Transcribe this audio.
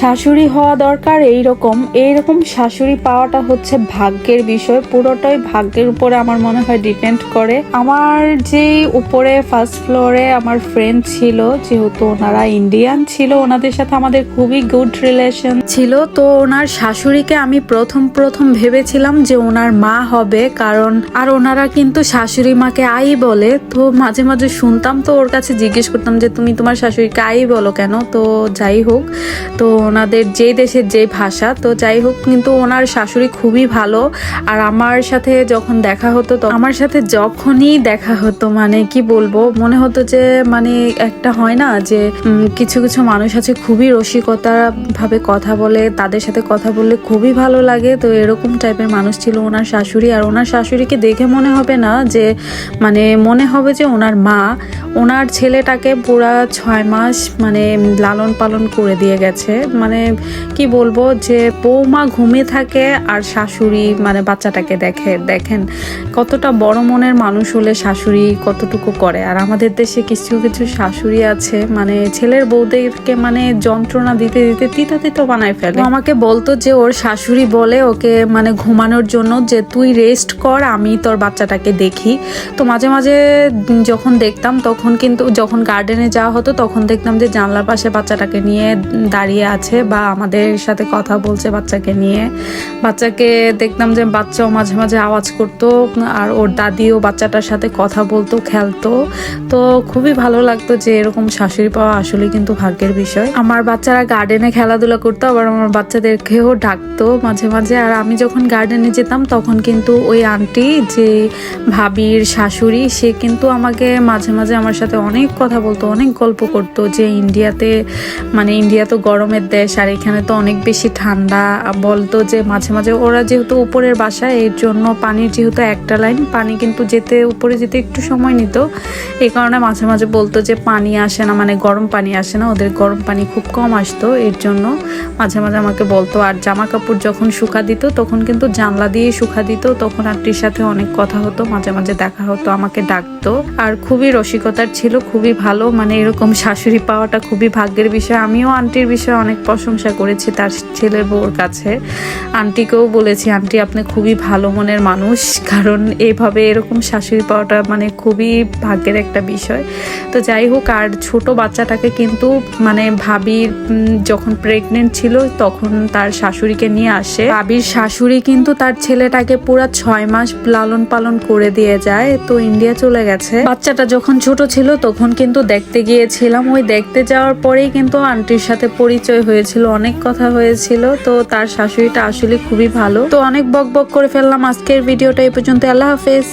শাশুড়ি হওয়া দরকার এই রকম এইরকম শাশুড়ি পাওয়াটা হচ্ছে ভাগ্যের বিষয়। পুরোটাই ভাগ্যের উপরে আমার মনে হয় ডিপেন্ড করে। আমার যে উপরে ফার্স্ট ফ্লোরে আমার ফ্রেন্ড ছিল, যেহেতু ওনারা ইন্ডিয়ান ছিল, ওনাদের সাথে আমাদের খুবই গুড রিলেশন ছিল। তো ওনার শাশুড়িকে আমি প্রথম প্রথম ভেবেছিলাম যে ওনার মা হবে, কারণ আর ওনারা কিন্তু শাশুড়ি মাকে আই বলে। তো মাঝে মাঝে শুনতাম তো ওর কাছে জিজ্ঞেস করতাম যে, তুমি তোমার শাশুড়িকে আই বলো কেন? তো যাই হোক, তো ওনাদের যে দেশের যে ভাষা, তো যাই হোক, কিন্তু ওনার শাশুড়ি খুবই ভালো। আর আমার সাথে যখন দেখা হতো তো আমার সাথে যখনই দেখা হতো মানে কি বলব, মনে হতো যে মানে একটা হয় না যে কিছু কিছু মানুষ আছে খুবই রসিকতা ভাবে কথা বলে, তাদের সাথে কথা বললে খুবই ভালো লাগে। তো এরকম টাইপের মানুষ ছিল ওনার শাশুড়ি। আর ওনার শাশুড়িকে দেখে মনে হবে না যে মানে মনে হবে যে ওনার মা, ওনার ছেলেটাকে পুরা ছয় মাস মানে লালন পালন করে দিয়ে গেছে। মানে কি বলব যে বৌমা ঘুমিয়ে থাকে আর শাশুড়ি মানে বাচ্চাটাকে দেখে, দেখেন কতটা বড় মনের মানুষ হলে শাশুড়ি কতটুকু করে। আর আমাদের দেশে কিছু কিছু শাশুড়ি আছে মানে ছেলের বউদেরকে মানে যন্ত্রণা দিতে দিতে তিতা তিতো বানায় ফেলে। আমাকে বলতো যে ওর শাশুড়ি বলে ওকে মানে ঘুমানোর জন্য যে তুই রেস্ট কর, আমি তোর বাচ্চাটাকে দেখি। তো মাঝে মাঝে যখন দেখতাম তখন কিন্তু, যখন গার্ডেনে যাওয়া হতো তখন দেখতাম যে জানলার পাশে বাচ্চাটাকে নিয়ে দাঁড়িয়ে আছে। বা আমাদের সাথে কথা বলছে বাচ্চাকে নিয়ে। বাচ্চাকে দেখতাম যে বাচ্চাও মাঝে মাঝে আওয়াজ করতো আর ওর দাদিও বাচ্চাটার সাথে কথা বলতো, খেলতো। তো খুবই ভালো লাগতো যে এরকম শাশুড়ি পাওয়া আসলে কিন্তু ভাগ্যের বিষয়। আমার বাচ্চারা গার্ডেনে খেলাধুলা করতো, আবার আমার বাচ্চাদেরকেও ডাকতো মাঝে মাঝে। আর আমি যখন গার্ডেনে যেতাম, তখন কিন্তু ওই আন্টি যে ভাবির শাশুড়ি, সে কিন্তু আমাকে মাঝে মাঝে আমার সাথে অনেক কথা বলতো, অনেক গল্প করতো যে ইন্ডিয়াতে মানে ইন্ডিয়া তো গরমের দেশ, আর এখানে তো অনেক বেশি ঠান্ডা। বলতো যে মাঝে মাঝে ওরা যেহেতু উপরের বাসা, এর জন্য পানির যেহেতু একটা লাইন, পানি কিন্তু যেতে, উপরে যেতে একটু সময় নিত। এই কারণে মাঝে মাঝে বলতো যে পানি আসে না মানে গরম পানি আসে না, ওদের গরম পানি খুব কম আসতো, এর জন্য মাঝে মাঝে আমাকে বলতো। আর জামা কাপড় যখন শুকা দিত, তখন কিন্তু জানলা দিয়ে শুকা দিত, তখন আন্টির সাথে অনেক কথা হতো, মাঝে মাঝে দেখা হতো, আমাকে ডাকতো। আর খুবই রসিকতার ছিল, খুবই ভালো মানে এরকম শাশুড়ি পাওয়াটা খুবই ভাগ্যের বিষয়। আমিও আন্টির বিষয়ে অনেক প্রশংসা করেছি তার ছেলের বউর কাছে। আন্টিকেও বলেছি, আন্টি, আপনি খুবই ভালো মনের মানুষ। কারণ এইভাবে এরকম শাশুড়ি পাওয়াটা মানে খুবই ভাগ্যের একটা বিষয়। তো যাই হোক, আর ছোট বাচ্চাটাকে কিন্তু মানে ভাবির যখন প্রেগনেন্ট ছিল, তখন তার শাশুড়িকে নিয়ে আসে। ভাবির শাশুড়ি কিন্তু তার ছেলেটাকে পুরা ছয় মাস লালন পালন করে দিয়ে যায়, তো ইন্ডিয়া চলে গেছে। বাচ্চাটা যখন ছোট ছিল, তখন কিন্তু দেখতে গিয়েছিলাম। ওই দেখতে যাওয়ার পরেই কিন্তু আন্টির সাথে পরিচয় হয়েছিল, অনেক কথা হয়েছিল। তো তার শাশুড়িটা আসলে খুবই ভালো। তো অনেক বক বক করে ফেললাম আজকের ভিডিওটা। এই পর্যন্ত আল্লাহ হাফেজ।